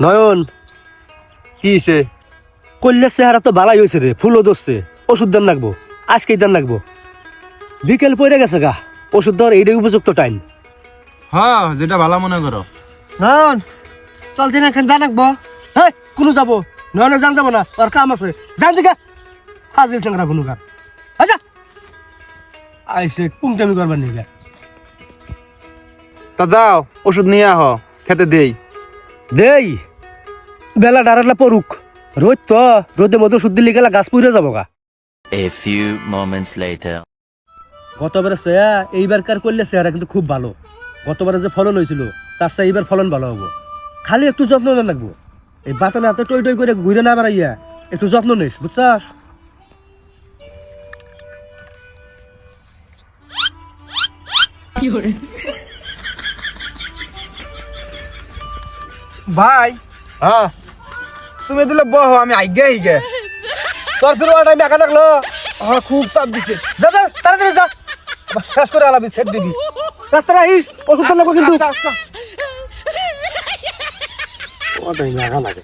নয়ন কি হইছে? কল্যার চেহারা তো বালাই হয়েছে রে ফুলও ধরছে ওষুধ দেন রাখব আজকেই দেন রাখব বিকেল পড়ে গেছে গা ওষুধ দেওয়ার এইটাই উপযুক্ত টাইম হ্যাঁ যেটা ভালো মনে করো। নয়ন চলছে না এখান জানাকবো হ্যাঁ কোনো যাব। নয়নে যান যাব না ওর কাম আছে। জান দিকা। হাজির চাংরা কোনো কাম আচ্ছা। আইসে কুমটামি করবার নিয়ে তা যাও ওষুধ নিয়ে আহ খেতে দেই। দেই? বেলা ডারালা পড়ুক। রোদ তো মধ্যে ওষুধ দিলে গেলা গাছ পুড়ে যাব গা A few moments later. গতবারে চেয়া এইবারকার করলে চেহারা কিন্তু খুব ভালো। গতবারে যে ফলন হয়েছিল তার চেয়ে এইবার ফলন ভালো হব। খালি একটু যত্ন নেন লাগবো। এই বাতানে হাতে টই টই করে ঘুরে না বেড়াইয়া একটু যত্ন নিস বুঝছাস ভাই। হ্যাঁ। তুমি দিলে বহ আমি আইগে তোর ফিরে ওটা টাকা লাগল হ্যাঁ খুব চাপ দিছে। যা যা তাড়াতাড়ি যা। আবার শেষ করে আলাবি সেট দিবি। রাস্তা আইস ওষুধ লাগবো কিন্তু। আচ্ছা আচ্ছা। ওটাই লাগা লাগে।